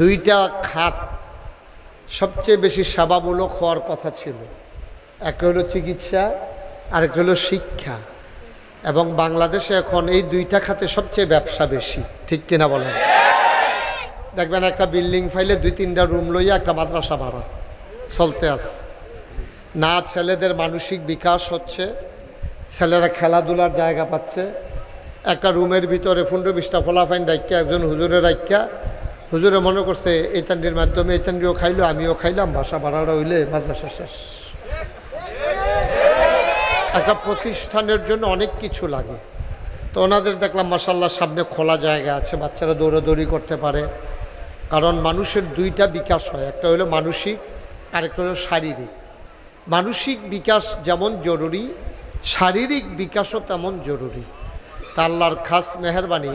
দুইটা খাত সবচেয়ে বেশি সেবামূলক হওয়ার কথা ছিল। একটা হলো চিকিৎসা, আরেকটা হলো শিক্ষা। এবং বাংলাদেশে এখন এই দুইটা খাতে সবচেয়ে ব্যবসা বেশি। ঠিক কিনা বলেন? দেখবেন একটা বিল্ডিং ফাইলে দুই তিনটা রুম লইয়া একটা মাদ্রাসা ভাড়া চলতে আছে। না ছেলেদের মানসিক বিকাশ হচ্ছে, ছেলেরা খেলাধুলার জায়গা পাচ্ছে। একটা রুমের ভিতরে পনেরো বিশটা ফলাফাইন রাখা একজন হুজুরের রাখা হুজুরে মনে করছে, এই তান্ডির মাধ্যমে এই তান্ডিও খাইলো, আমিও খাইলাম, বাসা ভাড়াটা হইলে মাদ্রাসা শেষ। একটা প্রতিষ্ঠানের জন্য অনেক কিছু লাগে। তো ওনাদের দেখলাম মাসাল্লাহ সামনে খোলা জায়গা আছে, বাচ্চারা দৌড়াদৌড়ি করতে পারে। কারণ মানুষের দুইটা বিকাশ হয়, একটা হলো মানসিক, আরেকটা হলো শারীরিক। মানসিক বিকাশ যেমন জরুরি, শারীরিক বিকাশও তেমন জরুরি। তা আল্লাহর খাস মেহরবানি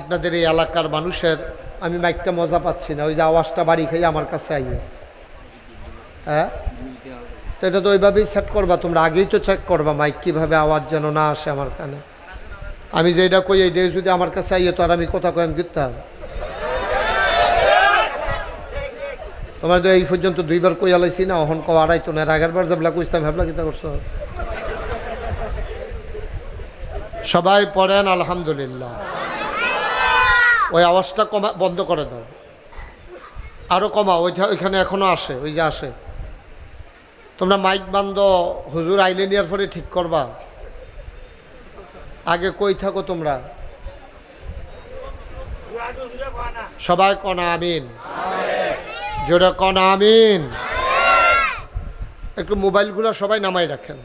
আপনাদের এই এলাকার মানুষের, আমি মাইকটা মজা পাচ্ছি না, ওই যে আওয়াজটা বাড়ি খাই আমার কাছে আইয়ে। হ্যাঁ? তো এটা তো ওইভাবেই সেট করবা, তোমরা আগেই তো চেক করবা মাইক, কীভাবে আওয়াজ যেন না আসে আমার কানে। আমি যেটা কই এইটাই যদি আমার কাছে আইয়ে তো আর আমি কথা কই আমি করতাম তোমার তো এই পর্যন্ত দুইবার কই আলাইছি না, অহন কো আড়াইতো না আগের বার যাবলা কইতাম ভাবলা কিতা করছ? সবাই পড়েন, আলহামদুলিল্লাহ। ওই আওয়াজটা কমা, বন্ধ করে দাও। আরও কমা ওইটা ওইখানে এখনও আসে, ওই যে আসে। তোমরা মাইক বান্ধ, হুজুর আইলে নিয়ার পরে ঠিক করবা। আগে কই থাকো তোমরা? সবাই কনা আমিন। জোরে কনা আমিন। একটু মোবাইলগুলো সবাই নামাই রাখেন।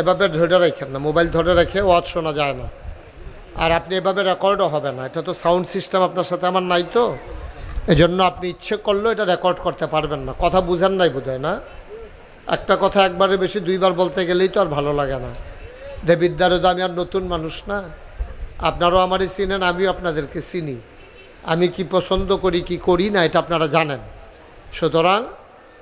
এভাবে ধরে রাখেন না, মোবাইল ধরে রেখে ওয়াজ শোনা যায় না। আর আপনি এভাবে রেকর্ডও হবে না। এটা তো সাউন্ড সিস্টেম আপনার সাথে আমার নাই তো। এজন্য আপনি ইচ্ছে করলেও এটা রেকর্ড করতে পারবেন না। কথা বুঝেন নাই বোধ না? একটা কথা একবারে বেশি, দুইবার বলতে গেলেই তো আর ভালো লাগে না। দেবিদ্যারও তো আমি আর নতুন মানুষ না। আপনারাও আমারই চিনেন, আমিও আপনাদেরকে চিনি। আমি কি পছন্দ করি, কি করি না, এটা আপনারা জানেন। সুতরাং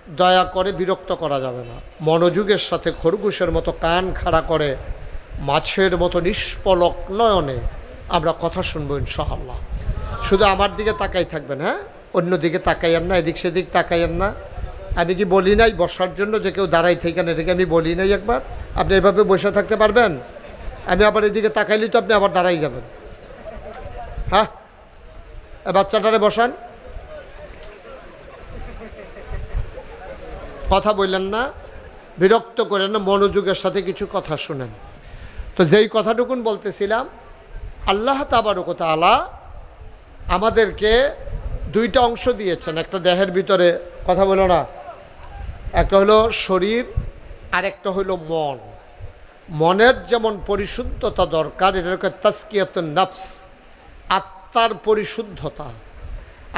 দয়া করে বিরক্ত করা যাবে না। মনোযোগের সাথে খরগোশের মতো কান খাড়া করে মাছের মতো নিষ্পলক নয়নে আমরা কথা শুনব ইনশাআল্লাহ। শুধু আমার দিকে তাকাই থাকবেন হ্যাঁ? অন্য দিকে তাকাইয়েন না, এদিক সেদিক তাকাইয়েন না। আমি কি বলি নাই বসার জন্য যে কেউ দাঁড়াই থাকেন এটাকে আমি বলি নাই একবার। আপনি এভাবে বসে থাকতে পারবেন? আমি আবার এদিকে তাকাইলি তো আপনি আবার দাঁড়াই যাবেন। হ্যাঁ? বাচ্চাটারে বসান। কথা বললেন না, বিরক্ত করেন না, মনোযোগের সাথে কিছু কথা শুনেন। তো যেই কথাটুকুন বলতেছিলাম, আল্লাহ তাবারকতা আলা আমাদেরকে দুইটা অংশ দিয়েছেন। একটা দেহের ভিতরে কথা বলো না, একটা হলো শরীর আর একটা হলো মন। মনের যেমন পরিশুদ্ধতা দরকার এটাকে তাস্কিয়াত নাফস, আত্মার পরিশুদ্ধতা।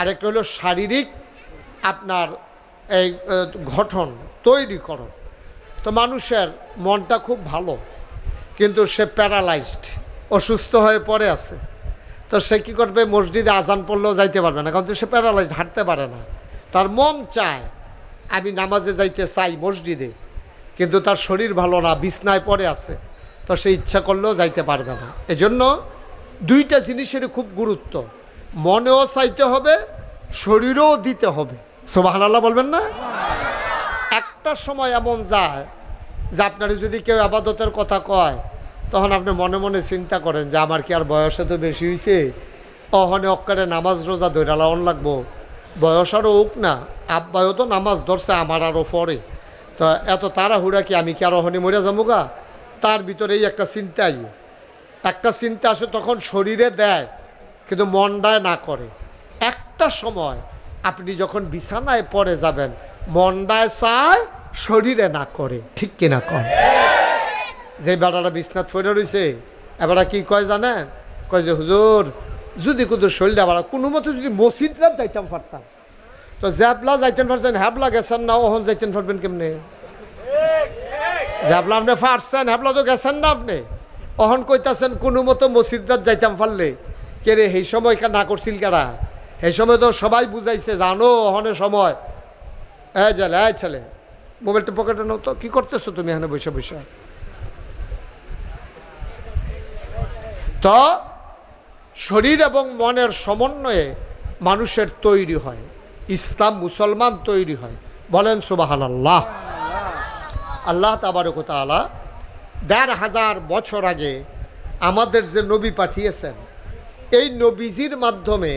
আরেকটা হলো শারীরিক আপনার এই গঠন, তৈরি তৈরিকরণ তো মানুষের মনটা খুব ভালো। কিন্তু সে প্যারালাইজড, অসুস্থ হয়ে পড়ে আছে। তো সে কী করবে? মসজিদে আজান পড়লেও যাইতে পারবে না, কারণ সে প্যারালাইজড, হাঁটতে পারে না। তার মন চায়, আমি নামাজে যাইতে চাই মসজিদে, কিন্তু তার শরীর ভালো না, বিছনায় পড়ে আছে। তো সে ইচ্ছা করলেও যাইতে পারবে না। এজন্য দুইটা জিনিসের খুব গুরুত্ব। মনেও চাইতে হবে, শরীরও দিতে হবে। সোবাহান আল্লাহ বলবেন না? একটা সময় এমন যায় যে আপনার যদি কেউ আবাদতের কথা কয়, তখন আপনি মনে মনে চিন্তা করেন যে আমার কি আর বয়সে তো বেশি হয়েছে অহনে অক্কারে নামাজ রোজা ধরে লাউন লাগবো। বয়স আরও উক না, আব্বায়ও তো নামাজ ধরছে, আমার আরও পরে। তো এত তাড়াহুড়া কি আমি কি আর অহনে মরে যাব গা? তার ভিতরেই একটা চিন্তাই। একটা চিন্তা আসে তখন শরীরে দেয়, কিন্তু মনটায় না করে। একটা সময় আপনি যখন বিছানায় পড়ে যাবেন, মনটায় চায় শরীরে না করে, ঠিক কিনা কন? যে বেড়াটা বিছনাথ পড়ে রয়েছে এবারা কি কয় জানেন কয় যে, হুজুর, যদি কুদুর শরীরটা আবার কোনো মতো যদি মসজিদরা যাইতাম পারতাম। তো জ্যাবলা যাইতেন পারছেন হ্যাবলা গেছেন না, ওহন যাইতেন পারবেন কেমনে? জ্যাবলা আপনি পারছেন হ্যাবলা তো গেছেন না আপনি। অহন কইতাছেন, কোনো মতো মসজিদরাত যাইতাম পারলে। কে রে, সেই সময় না করছিল কারা সেই সময় তো সবাই বুঝাইছে, জানো অহনের সময়। এ হ্যাঁ ছেলে। মোবাইলটা পকেটে নাও তো। কী করতেছো তুমি এখানে বসে বসে? তো শরীর এবং মনের সমন্বয়ে মানুষের তৈরি হয়। ইসলাম মুসলমান তৈরি হয়। বলেন সুবাহান আল্লাহ আল্লাহ তাবারকতালা দেড় হাজার বছর আগে আমাদের যে নবী পাঠিয়েছেন, এই নবীজির মাধ্যমে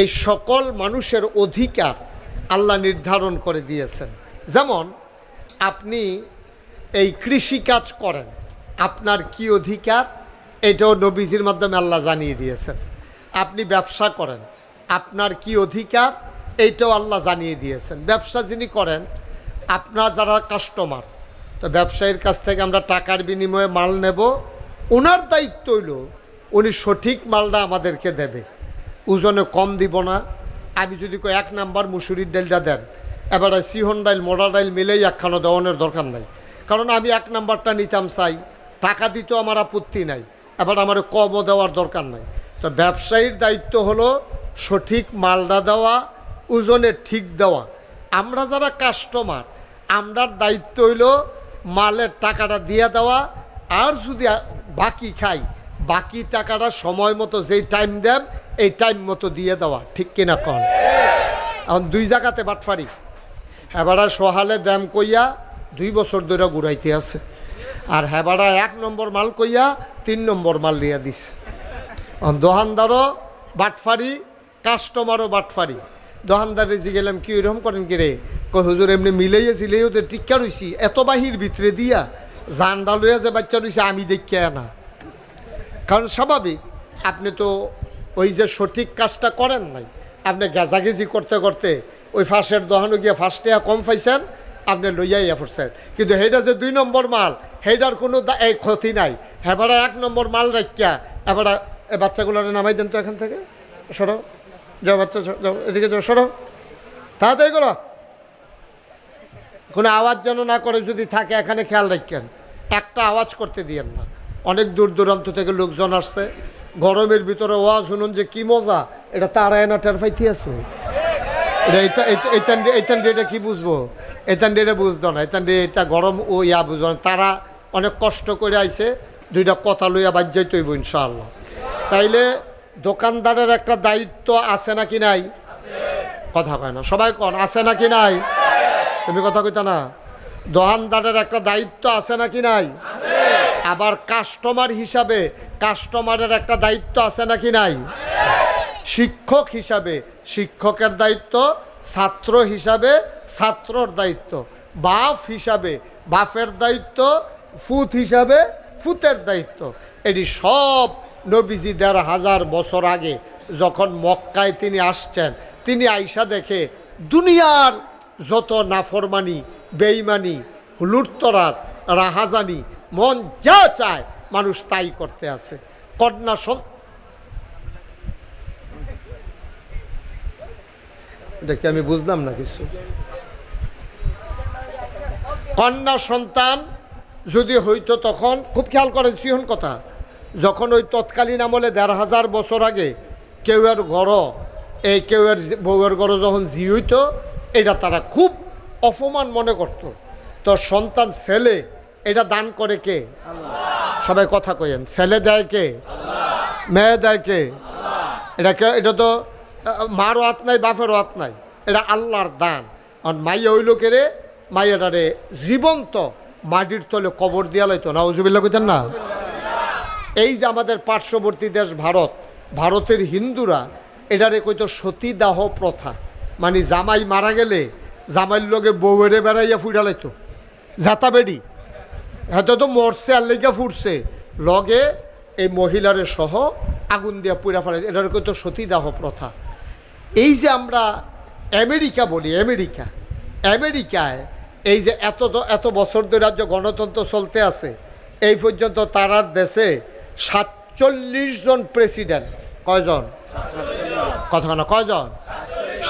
এই সকল মানুষের অধিকার আল্লাহ নির্ধারণ করে দিয়েছেন। যেমন, আপনি এই কৃষিকাজ করেন, আপনার কি অধিকার? এটাও নবীজির মাধ্যমে আল্লাহ জানিয়ে দিয়েছেন। আপনি ব্যবসা করেন, আপনার কি অধিকার? এইটাও আল্লাহ জানিয়ে দিয়েছেন। ব্যবসা যিনি করেন, আপনার যারা কাস্টমার তো ব্যবসায়ীর কাছ থেকে আমরা টাকার বিনিময়ে মাল নেব। ওনার দায়িত্ব হইল, উনি সঠিক মালটা আমাদেরকে দেবে। ওজনে কম দিব না। আমি যদি এক নাম্বার মুসুরির ডালটা দেন এবারে সিহন ডাইল মোড়া ডাইল মিলেই একখানো দেওয়ানোর দরকার নাই। কারণ আমি এক নাম্বারটা নিতাম চাই, টাকা দিতেও আমার আপত্তি নাই, এবার আমার কমও দেওয়ার দরকার নাই। তো ব্যবসায়ীর দায়িত্ব হলো সঠিক মালটা দেওয়া, ওজনে ঠিক দেওয়া। আমরা যারা কাস্টমার আমরার দায়িত্ব হইল মালের টাকাটা দিয়ে দেওয়া, আর যদি বাকি খাই, বাকি টাকাটা সময় মতো যেই টাইম দেন, এই টাইম মতো দিয়ে দেওয়া, ঠিক কিনা কন? এখন দুই জায়গাতে বাটফারি। হেবাড়া সহালে দাম কইয়া দুই বছর ধরে ঘুরাইতে আছে। আর হেবাড়া এক নম্বর মাল কইয়া তিন নম্বর মাল লিয়া দিস। এখন দোকানদারও বাটফারি, কাস্টমারও বাটফারি। দোকানদারে জি গেলাম, কি ওইরকম করেন কি রে? কই, হুজুর, এমনি মিলাইয়াছিলে ওদের টিক্কা রইছি। এত বাহির ভিতরে দিয়া জানডা লইয়া যে বাচ্চা রইছে, আমি দেখিয়া না। কারণ স্বাভাবিক, আপনি তো ওই যে সঠিক কাজটা করেন নাই। আপনি গেজাগেজি করতে করতে ওই ফাঁসের দোকানে গিয়ে ফার্স্টে কম পাইছেন, আপনি লইয়াইয়া পড়ছেন কিন্তু সেইটা যে দুই নম্বর মাল, সেইটার কোনো এই ক্ষতি নাই। হেবারা এক নম্বর মাল রাখিয়া এবারে এই বাচ্চাগুলোর নামাই দেন তো এখান থেকে। সরো। যাও বাচ্চা, যাও এদিকে যাও, সরো। তাড়াতাড়ি করো। কোনো আওয়াজ যেন না করে যদি থাকে, এখানে খেয়াল রাখেন। একটা আওয়াজ করতে দিয়েন না। অনেক দূর দূরান্ত থেকে লোকজন আসছে। গরমের ভিতরে ওয়াজ শুনুন যে কি মজা। এটা তারা এনা টের পাইতে আছে। এটা এইটান এইটান এটা কি বুঝব? দিয়ে এটা বুঝতো না। দিয়ে এটা গরম ও ইয়া বুঝব না। তারা অনেক কষ্ট করে আইছে, দুইটা কথা লইয়া বাজ্যাই তৈব ইনশাআল্লাহ। তাইলে দোকানদারের একটা দায়িত্ব আছে নাকি নাই? কথা কয় না। সবাই কন, আছে নাকি নাই? তুমি কথা কইতা না? দোকানদারের একটা দায়িত্ব আছে নাকি নাই? আবার কাস্টমার হিসাবে কাস্টমারের একটা দায়িত্ব আছে নাকি নাই? শিক্ষক হিসাবে শিক্ষকের দায়িত্ব, ছাত্র হিসাবে ছাত্রর দায়িত্ব। বাপ হিসাবে বাপের দায়িত্ব, ফুত হিসাবে ফুতের দায়িত্ব। এটি সব নবীজি দেড় হাজার বছর আগে যখন মক্কায় তিনি আসছেন, তিনি আইসা দেখে দুনিয়ার যত নাফরমানি বেইমানি লুটতরাজ, রাহাজানি, মন যা চায় মানুষ তাই করতে আছে। কন্যা এটা কি আমি বুঝলাম না কিছু? কন্যা সন্তান যদি হইতো তখন, খুব খেয়াল করেন, সিহন কথা। যখন ওই তৎকালীন আমলে দেড় হাজার বছর আগে কেউয়ের ঘর, এই কেউ যে- বউয়ের ঘর যখন জি হইতো, এটা তারা খুব অপমান মনে করত। তো সন্তান ছেলে, এটা দান করে কে? সবাই কথা কইেন ছেলে দেয় কে? মেয়ে দেয় কে? এটা এটা তো মারও হাত নাই, বাপেরও হাত নাই। এটা আল্লাহর দান। আর মাইয়া হইল কেরে মাইয়াটারে জীবন্ত মাটির তলে কবর দিয়া লাইতো। না উজুবিল্লা কইতেন না? এই যে আমাদের পার্শ্ববর্তী দেশ ভারত, ভারতের হিন্দুরা, এটারে কইতো সতীদাহ প্রথা। মানে জামাই মারা গেলে জামাইয়ের লগে বউয়েরে বেড়াইয়া ফুটা লাইতো। জাতা বেডি। হয়তো তো মরছে আর লেগে ফুটছে লগে এই মহিলারে সহ আগুন দিয়া পুড়া ফেলে এটার কইতো সতীদাহ প্রথা। এই যে আমরা আমেরিকা বলি, আমেরিকা। আমেরিকায় এই যে এত এত বছর ধরে যে গণতন্ত্র চলতে আছে, এই পর্যন্ত তারার দেশে সাতচল্লিশ জন প্রেসিডেন্ট কয়জন? কথা না, কয়জন?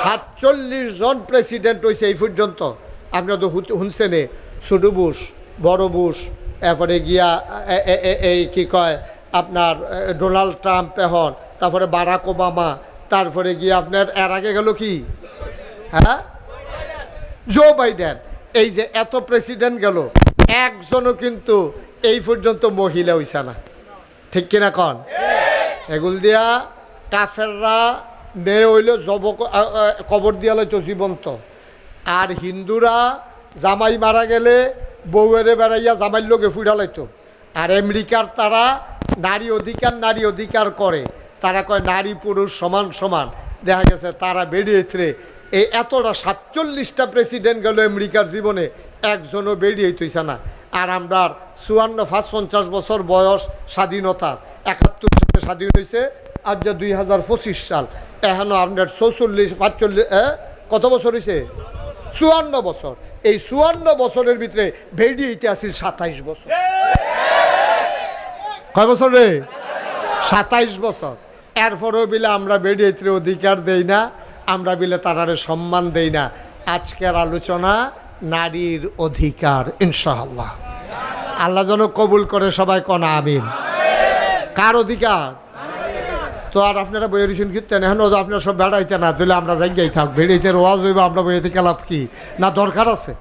সাতচল্লিশ জন প্রেসিডেন্ট হয়েছে এই পর্যন্ত। আপনারা তো শুনছেনে ছোটো বুশ, বড় বুস এরপরে গিয়া এই কি কয়, আপনার ডোনাল্ড ট্রাম্প এখন, তারপরে বারাক ওবামা তারপরে গিয়ে আপনার, এর আগে গেল কি? হ্যাঁ? জো বাইডেন এই যে এত প্রেসিডেন্ট গেল, একজনও কিন্তু এই পর্যন্ত মহিলা হইছে না। ঠিক কিনা কন? এগুল দিয়া কাফেররা মেয়ে হইলে, জব কবর দিয়া লইতো জীবন্ত। আর হিন্দুরা জামাই মারা গেলে বউয়েরে বেড়াইয়া জামাইর লোকে ফুড়া লাইতো। আর আমেরিকার তারা নারী অধিকার নারী অধিকার করে। তারা কয় নারী, পুরুষ, সমান সমান। দেখা গেছে তারা বেরিয়েছে এই এতটা সাতচল্লিশটা প্রেসিডেন্ট গেল আমেরিকার জীবনে, একজনও বেরিয়ে তৈছে না। আর আমরা চুয়ান্ন পাঁচ পঞ্চাশ বছর বয়স স্বাধীনতার একাত্তর সালে স্বাধীন হয়েছে আজ যে দুই হাজার পঁচিশ সাল। এখনও আপনার চৌচল্লিশ, পাঁচচল্লিশ কত বছর হয়েছে চুয়ান্ন বছর। এই চুয়ান্ন বছরের ভিতরে বেরিয়ে আসিল সাতাইশ বছর। কয় বছর রে? সাতাইশ বছর। এরপরেও বিলে আমরা বেরিয়েতে অধিকার দেই না। আমরা বিলে তারারে সম্মান দেই না। আজকের আলোচনা, নারীর অধিকার, ইনশাআল্লাহ। আল্লাহ যেন কবুল করে সবাই কনা, আমিন। কার অধিকার? তো আর আপনারা বইয়ের রিসেন কীর্তেন, এখন আপনারা সব বেড়াইতে না দিলে আমরা জায়গায় থাক বেড়াইতে ওয়াজ হইব, আমরা বইয়ে থেকে লাভ কি? না দরকার আছে?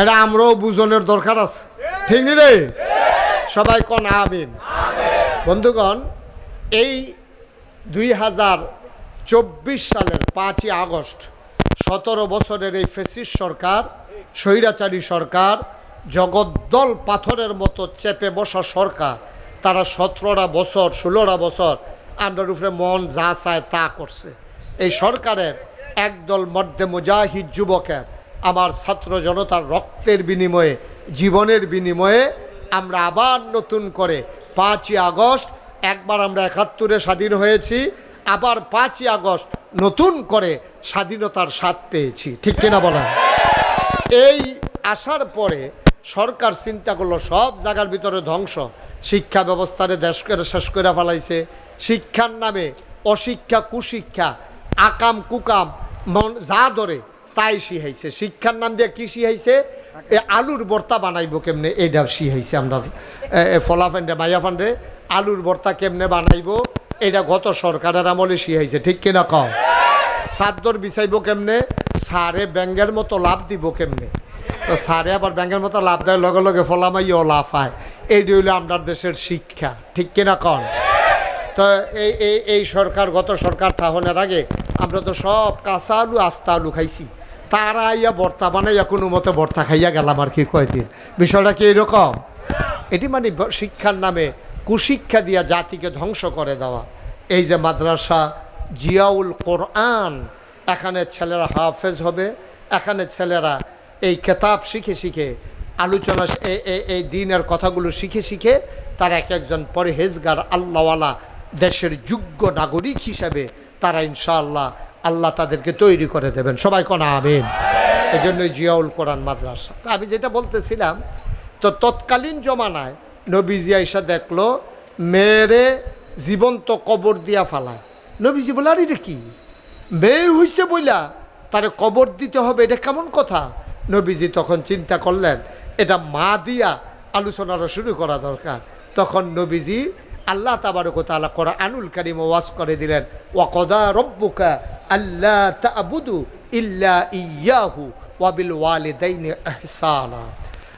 এটা আমরাও বুঝনের দরকার আছে। ঠিক নি রে? সবাই কন, আমিন। বন্ধুগণ, এই দুই হাজার চব্বিশ সালের পাঁচই আগস্ট, সতেরো বছরের এই ফেসিস সরকার, স্বৈরাচারী সরকার, জগদ্দল পাথরের মতো চেপে বসা সরকার, তারা সতেরোটা বছর, ষোলোটা বছর আন্ডার উপরে মন যা চায় তা করছে। এই সরকারের একদল মধ্যে মুজাহিদ যুবকের আমার ছাত্র জনতার রক্তের বিনিময়ে, জীবনের বিনিময়ে আমরা আবার নতুন করে পাঁচই আগস্ট একবার আমরা একাত্তরে স্বাধীন হয়েছি, আবার পাঁচই আগস্ট নতুন করে স্বাধীনতার স্বাদ পেয়েছি। ঠিক কিনা বলেন? এই আসার পরে সরকার চিন্তা করল, সব জায়গার ভিতরে ধ্বংস। শিক্ষা ব্যবস্থারে দেশ করে শেষ করে ফেলাইছে। শিক্ষার নামে অশিক্ষা, কুশিক্ষা, আকাম কুকাম, মন যা ধরে তাই শিহাইছে শিক্ষার নাম দিয়ে কি শিহাইছে এ আলুর ভর্তা বানাইবো কেমনে? এইটা শিহাইছে আমরা ফলা ফান্ডে মাইয়া ফান্ডে আলুর ভর্তা কেমনে বানাইবো? এটা গত সরকারের আমলে শিহাইছে ঠিক কিনা কম সাদ্দর বিছাইব কেমনে? সারে ব্যাঙ্গের মতো লাভ দিব কেমনে? তো সারে আবার ব্যাঙ্গের মতো লাভ দেয় লগে লগে ফলা ফলামাইও লাভ হয়। এইটি হইল আমরা দেশের শিক্ষা, ঠিক কিনা কন তো এই এই এই সরকার, গত সরকার থাহনের আগে আমরা তো সব কাঁচা আলু, আস্তা আলু খাইছি। তারা আইয়া বর্তা বানাইয়া কোনো মতে বর্তা খাইয়া গেলাম আর কি কয়দিন। বিষয়টা কি এরকম এটি মানে শিক্ষার নামে কুশিক্ষা দিয়া জাতিকে ধ্বংস করে দেওয়া। এই যে মাদ্রাসা, জিয়াউল কোরআন, এখানে ছেলেরা হাফেজ হবে, এখানে ছেলেরা এই কেতাব শিখে শিখে, আলোচনা এই দিনের কথাগুলো শিখে শিখে তারা এক একজন পরহেজগার, আল্লাহওয়ালা দেশের যোগ্য নাগরিক হিসাবে তারা ইনশাআল্লাহ আল্লাহ তাদেরকে তৈরি করে দেবেন। সবাই কনা আমিন? এই জন্যই জিয়াউল কোরআন মাদ্রাসা। আমি যেটা বলতেছিলাম, তো তৎকালীন জমানায় নবীজি আইসা দেখল মেয়েরে জীবন্ত কবর দিয়া ফালায়। নবীজি বলে, আর এটা কি? মেয়ে হইছে বইলা, তারে কবর দিতে হবে, এটা কেমন কথা? নবীজি তখন চিন্তা করলেন, এটা মা দিয়া আলোচনাটা শুরু করা দরকার। তখন নবীজি আল্লাহ তাবারক তাআলা করা আনুল কারিম ওয়াজ করে দিলেন ওয়াকদা রব্বুকা আল্লাহ তাবুদু ইল্লা ইয়াহু ওয়াবিল ওয়ালিদাইনি ইহসানা।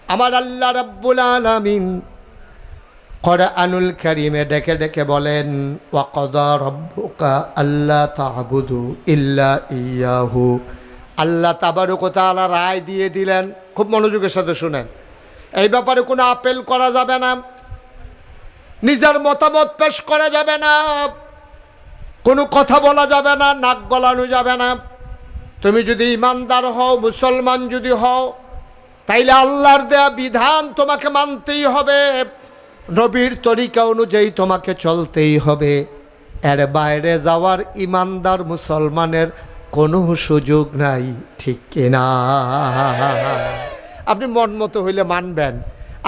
আমার আল্লাহ রাব্বুল আলামিন কোরআনুল কারিমে ডেকে ডেকে বলেন ওয়াকদা রব্বুকা আল্লাহ তাবুদু ইল্লা ইয়াহু। আল্লাহ তাবারক তাআলা রায় দিয়ে দিলেন। খুব মনোযোগের সাথে শুনেন। এই ব্যাপারে কোনো আপেল করা যাবে না। নিজের মতামত পেশ করা যাবে না। কোনো কথা বলা যাবে না, নাক গলানো যাবে না। তুমি যদি ইমানদার হও, মুসলমান যদি হও, তাইলে আল্লাহর দেয়া বিধান তোমাকে মানতেই হবে। নবীর তরিকা অনুযায়ী তোমাকে চলতেই হবে। এর বাইরে যাওয়ার ইমানদার মুসলমানের কোনো সুযোগ নাই, ঠিক কিনা? আপনি মন মতো হইলে মানবেন,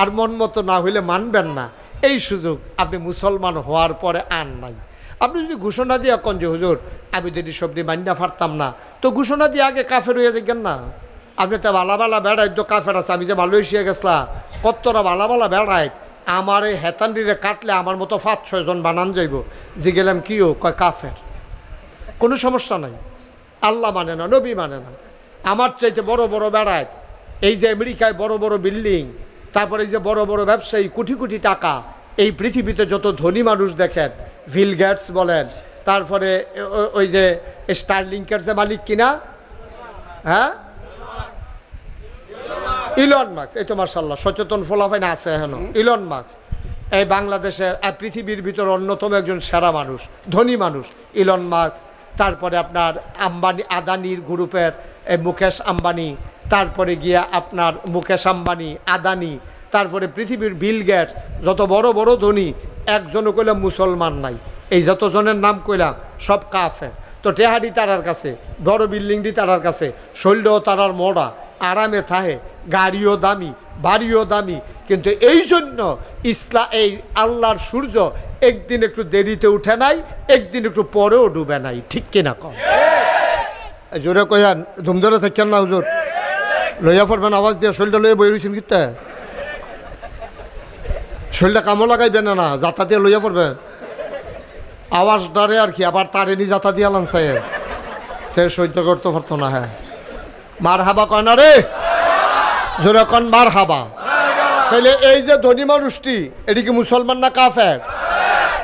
আর মন মতো না হইলে মানবেন না। এই সুযোগ আপনি মুসলমান হওয়ার পরে আন নাই। আপনি যদি ঘোষণা দিয়ে কন যে, হুজুর, আমি যদি সবজি মান্যা ফারতাম না। তো ঘোষণা দিয়ে আগে কাফের হয়ে যাবেন না। আপনি তো বালা বালা বেড়াই তো কাফের আছে, আমি যে মালয়েশিয়া গেছিলাম কতটা বালা বালা বেড়াই আমার এই হেতান্ডিরে কাটলে আমার মতো পাঁচ ছয়জন বানান যাইব। যে গেলাম কিও কয়, কাফের। কোনো সমস্যা নাই। আল্লাহ মানে না, নবী মানে না। আমার চাইতে বড় বড় বেড়ায়, এই যে আমেরিকায় বড় বড় বিল্ডিং তারপরে যে বড় বড় ব্যবসায়ী কোটি কোটি টাকা এই পৃথিবীতে যত ধনী মানুষ দেখেন ভিল গেটস বলেন তারপরে ওই যে স্টার লিঙ্কের যে মালিক কিনা? হ্যাঁ? ইলন মার্কস এই তো মার্শাল্লাহ সচেতন ফলাফাইন আছে এখন ইলন মার্কস এই বাংলাদেশের আহ, পৃথিবীর ভিতর অন্যতম একজন সেরা মানুষ ধনী মানুষ ইলন মার্কস তারপরে আপনার আম্বানি আদানির গ্রুপের মুকেশ আম্বানি তারপরে গিয়া আপনার মুকেশ আম্বানি, আদানি, তারপরে পৃথিবীর বিল গেটস, যত বড় বড় ধনী, একজনও কইলাম মুসলমান নাই। এই যতজনের নাম কইলাম, সব কাফের। তো টেহাডি তারার কাছে, বড় বিল্ডিংটি তারার কাছে, শৈলও তারার মোড়া আরামে থাহে, গাড়িও দামি, বাড়িও দামি। কিন্তু এই জন্য ইসলা, এই আল্লাহর সূর্য একদিন একটু দেরিতে উঠে নাই, একদিন একটু পরেও ডুবে নাই। ঠিক কিনা কম জোরে কয়ান ধুমধরে থাকেন না হুজুর। লইয়া পড়বেন, আওয়াজ দিয়ে শরীরটা লইয়া বই রয়েছেন কিতা শরীরটা কামও লাগাইবেন না যাতা দিয়ে লইয়া পড়বেন। আওয়াজ ডারে আর কি, আবার তারেনি যাতা দিয়া লানসাই তে সহ্য করতে পারতো না হ্যাঁ। মার হাবা কয় না রে? জোরে কন মার হাবা তাইলে এই যে ধনী মানুষটি, এটি কি মুসলমান না কাফের?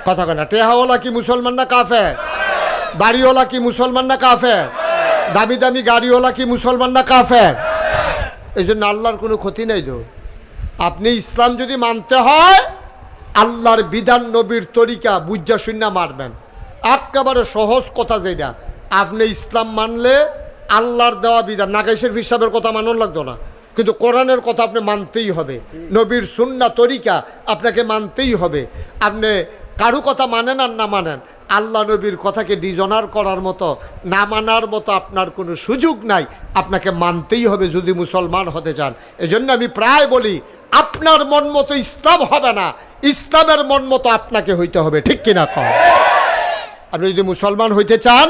কথা কয় না, টেহাওয়ালা কি মুসলমান না কাফের? বাড়িওয়ালা কি মুসলমান না কাফের? দামি দামি গাড়িওয়ালা কি মুসলমান না কাফের? এই জন্য আল্লাহর কোনো ক্ষতি নেই তো। আপনি ইসলাম যদি মানতে হয়, আল্লাহর বিধান নবীর তরিকা বুঝা শূন্য মারবেন। একেবারে সহজ কথা যেটা। আপনি ইসলাম মানলে আল্লাহর দেওয়া বিধান নাগাইশের হিসাবের কথা মানন লাগতো না। কিন্তু কোরআনের কথা আপনি মানতেই হবে। নবীর সুন্না তরিকা আপনাকে মানতেই হবে। আপনি কারু কথা মানেন আর না মানেন আল্লাহ নবীর কথাকে ডিজনার করার মতো, না মানার মতো আপনার কোনো সুযোগ নাই। আপনাকে মানতেই হবে যদি মুসলমান হতে চান। এজন্য আমি প্রায় বলি, আপনার মন মতো ইসলাম হবে না। ইসলামের মন মতো আপনাকে হইতে হবে, ঠিক কিনা কম আপনি যদি মুসলমান হইতে চান,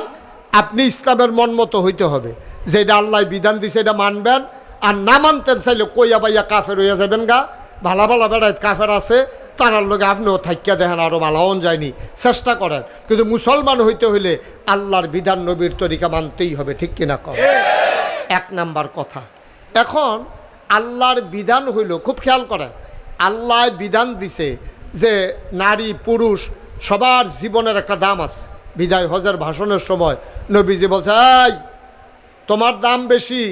আপনি ইসলামের মন মতো হইতে হবে। যেটা আল্লাহ বিধান দিছে, এটা মানবেন। আর না মানতেন চাইলে কইয়া বাইয়া কাফের হইয়া যাবেন গা। ভালা ভালা বেড়ায় কাফের আছে। তারার লোক আপনিও থাইকা দেখেন আরও ভালাওন যায়নি। চেষ্টা করেন। কিন্তু মুসলমান হইতে হইলে আল্লাহর বিধান নবীর তরিকা মানতেই হবে, ঠিক কিনা কর এক নাম্বার কথা। এখন আল্লাহর বিধান হইল, খুব খেয়াল করেন, আল্লাহ বিধান দিছে যে নারী, পুরুষ সবার জীবনের একটা দাম আছে। বিদায় হজের ভাষণের সময় নবীজি বলছে, এই, তোমার দাম বেশি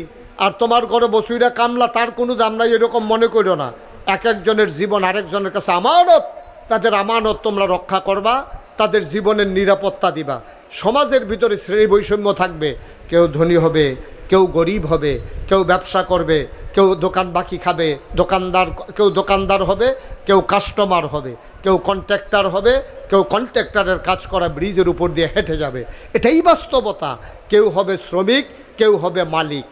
আর তোমার ঘরে বসুইরা কামলা, তার কোনো দাম নাই, এরকম মনে করো না। এক একজনের জীবন আরেকজনের কাছে আমানত। তাদের আমানত তোমরা রক্ষা করবা, তাদের জীবনের নিরাপত্তা দিবা। সমাজের ভিতরে শ্রেণি বৈষম্য থাকবে, কেউ ধনী হবে, কেউ গরিব হবে, কেউ ব্যবসা করবে, কেউ দোকান বাকি খাবে, দোকানদার, কেউ দোকানদার হবে, কেউ কাস্টমার হবে, কেউ কন্ট্রাক্টর হবে, কেউ কন্ট্রাক্টরের কাজ করা ব্রিজের উপর দিয়ে হেঁটে যাবে। এটাই বাস্তবতা। কেউ হবে শ্রমিক, কেউ হবে মালিক।